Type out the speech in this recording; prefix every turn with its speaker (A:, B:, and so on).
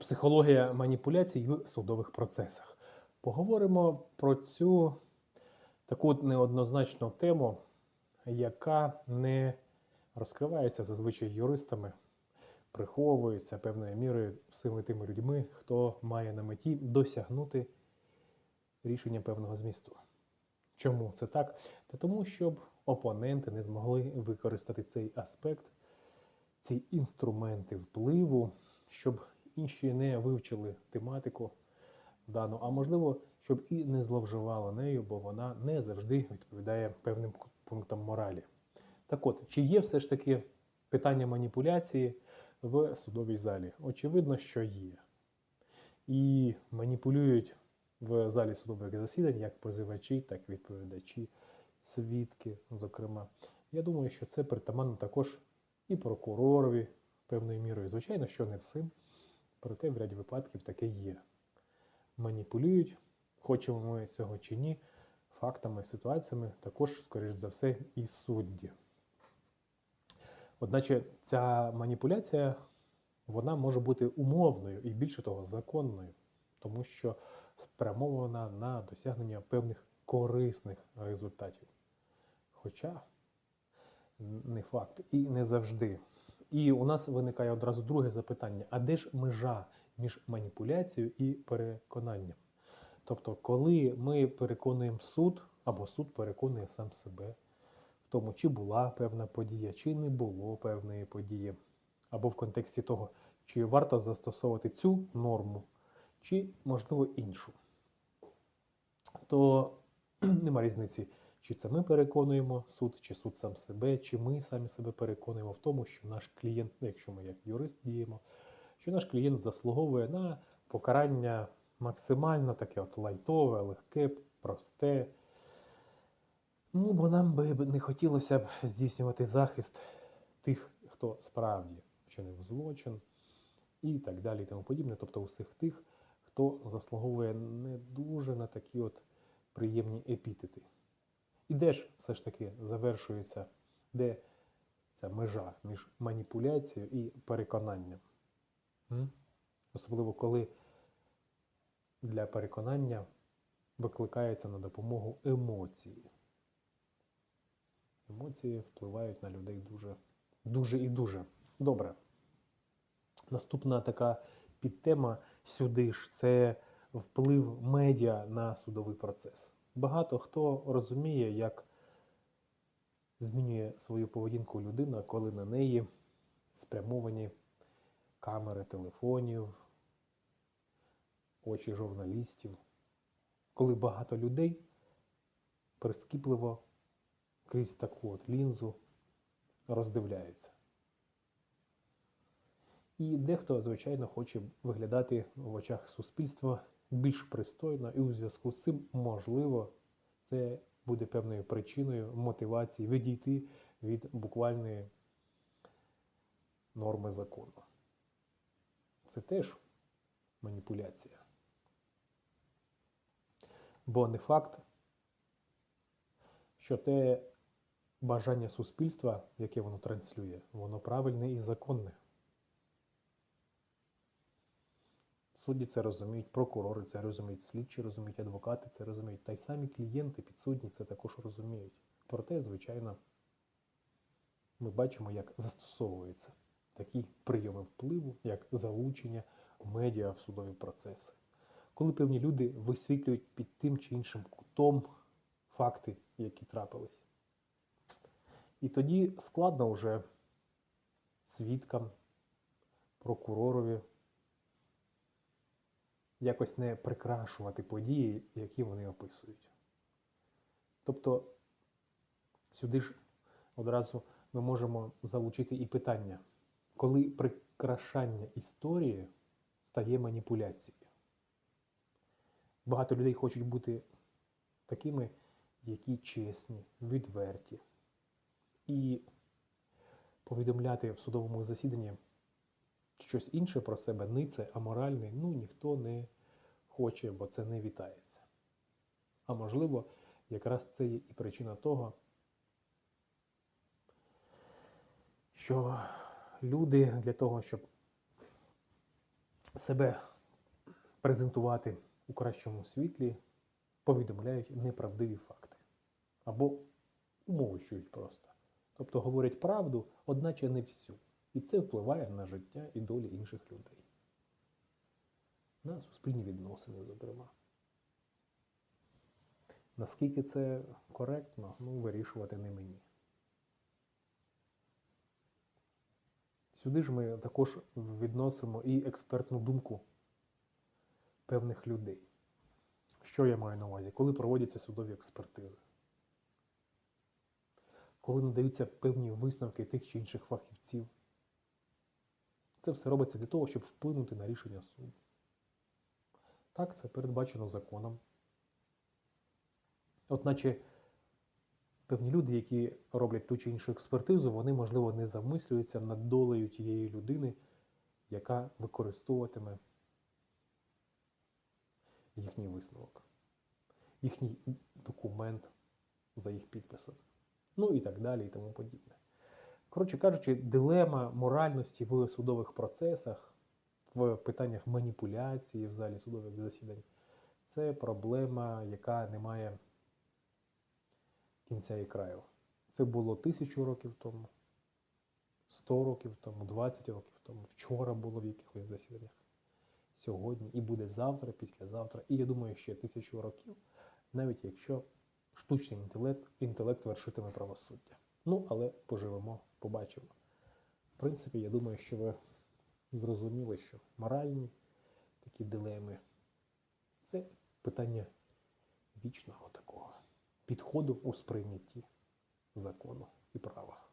A: психологія маніпуляцій в судових процесах. Поговоримо про цю таку неоднозначну тему, яка не розкривається зазвичай юристами, приховується певною мірою всіми тими людьми, хто має на меті досягнути рішення певного змісту. Чому це так? Та тому, щоб опоненти не змогли використати цей аспект, ці інструменти впливу, щоб інші не вивчили тематику дану, а можливо, щоб і не зловживали нею, бо вона не завжди відповідає певним пунктам моралі. Так от, чи є все ж таки питання маніпуляції в судовій залі? Очевидно, що є. І маніпулюють в залі судових засідань як позивачі, так і відповідачі, свідки, зокрема. Я думаю, що це притаманно також і прокуророві певною мірою. Звичайно, що не всім, проте в ряді випадків таке є. Маніпулюють, хочемо ми цього чи ні, фактами, ситуаціями, також, скоріш за все, і судді. Одначе ця маніпуляція вона може бути умовною і більше того, законною, тому що спрямована на досягнення певних корисних результатів. Хоча не факт і не завжди. І у нас виникає одразу друге запитання: а де ж межа між маніпуляцією і переконанням? Тобто, коли ми переконуємо суд, або суд переконує сам себе в тому, чи була певна подія, чи не було певної події, або в контексті того, чи варто застосовувати цю норму, чи, можливо, іншу, то нема різниці, чи це ми переконуємо суд, чи суд сам себе, чи ми самі себе переконуємо в тому, що наш клієнт, ну, якщо ми як юрист діємо, що наш клієнт заслуговує на покарання максимально таке от лайтове, легке, просте. Ну, бо нам би не хотілося б здійснювати захист тих, хто справді вчинив злочин, і так далі, і тому подібне. Тобто усіх тих, хто заслуговує не дуже на такі от приємні епітети. І де ж все ж таки завершується, де ця межа між маніпуляцією і переконанням? Особливо коли для переконання викликається на допомогу емоції. Емоції впливають на людей дуже, дуже і дуже. Добре. Наступна така підтема сюди ж це вплив медіа на судовий процес. Багато хто розуміє, як змінює свою поведінку людина, коли на неї спрямовані камери телефонів, очі журналістів, коли багато людей прискіпливо крізь таку от лінзу роздивляються. І дехто, звичайно, хоче виглядати в очах суспільства більш пристойно, і у зв'язку з цим, можливо, це буде певною причиною мотивації відійти від буквальної норми закону. Це теж маніпуляція. Бо не факт, що те бажання суспільства, яке воно транслює, воно правильне і законне. Судді це розуміють, прокурори це розуміють, слідчі розуміють, адвокати це розуміють, та й самі клієнти, підсудні це також розуміють. Проте, звичайно, ми бачимо, як застосовуються такі прийоми впливу, як залучення медіа в судові процеси. Коли певні люди висвітлюють під тим чи іншим кутом факти, які трапились. І тоді складно вже свідкам, прокуророві якось не прикрашувати події, які вони описують. Тобто сюди ж одразу ми можемо залучити і питання, коли прикрашання історії стає маніпуляцією. Багато людей хочуть бути такими, які чесні, відверті. І повідомляти в судовому засіданні щось інше про себе, нице, аморальне, ну ніхто не хоче, бо це не вітається. А можливо, якраз це є і причина того, що люди для того, щоб себе презентувати у кращому світлі, повідомляють неправдиві факти або умовчують просто. Тобто говорять правду, одначе не всю. І це впливає на життя і долі інших людей. На суспільні відносини, зокрема. Наскільки це коректно, ну, вирішувати не мені. Сюди ж ми також відносимо і експертну думку певних людей. Що я маю на увазі? Коли проводяться судові експертизи? Коли надаються певні висновки тих чи інших фахівців? Це все робиться для того, щоб вплинути на рішення суду. Так, це передбачено законом. От наче певні люди, які роблять ту чи іншу експертизу, вони, можливо, не замислюються над долею тієї людини, яка використовуватиме їхній висновок, їхній документ за їх підписом. Ну і так далі, і тому подібне. Коротше кажучи, дилема моральності в судових процесах, в питаннях маніпуляції в залі судових засідань це проблема, яка не має кінця і краю. Це було тисячу років тому, 100 років тому, 20 років тому, вчора було в якихось засіданнях, сьогодні і буде завтра, післязавтра. І я думаю, ще тисячу років, навіть якщо штучний інтелект, інтелект вершитиме правосуддя. Ну, але поживемо, побачимо. В принципі, я думаю, що ви зрозуміли, що моральні такі дилеми це питання вічного такого підходу у сприйнятті закону і права.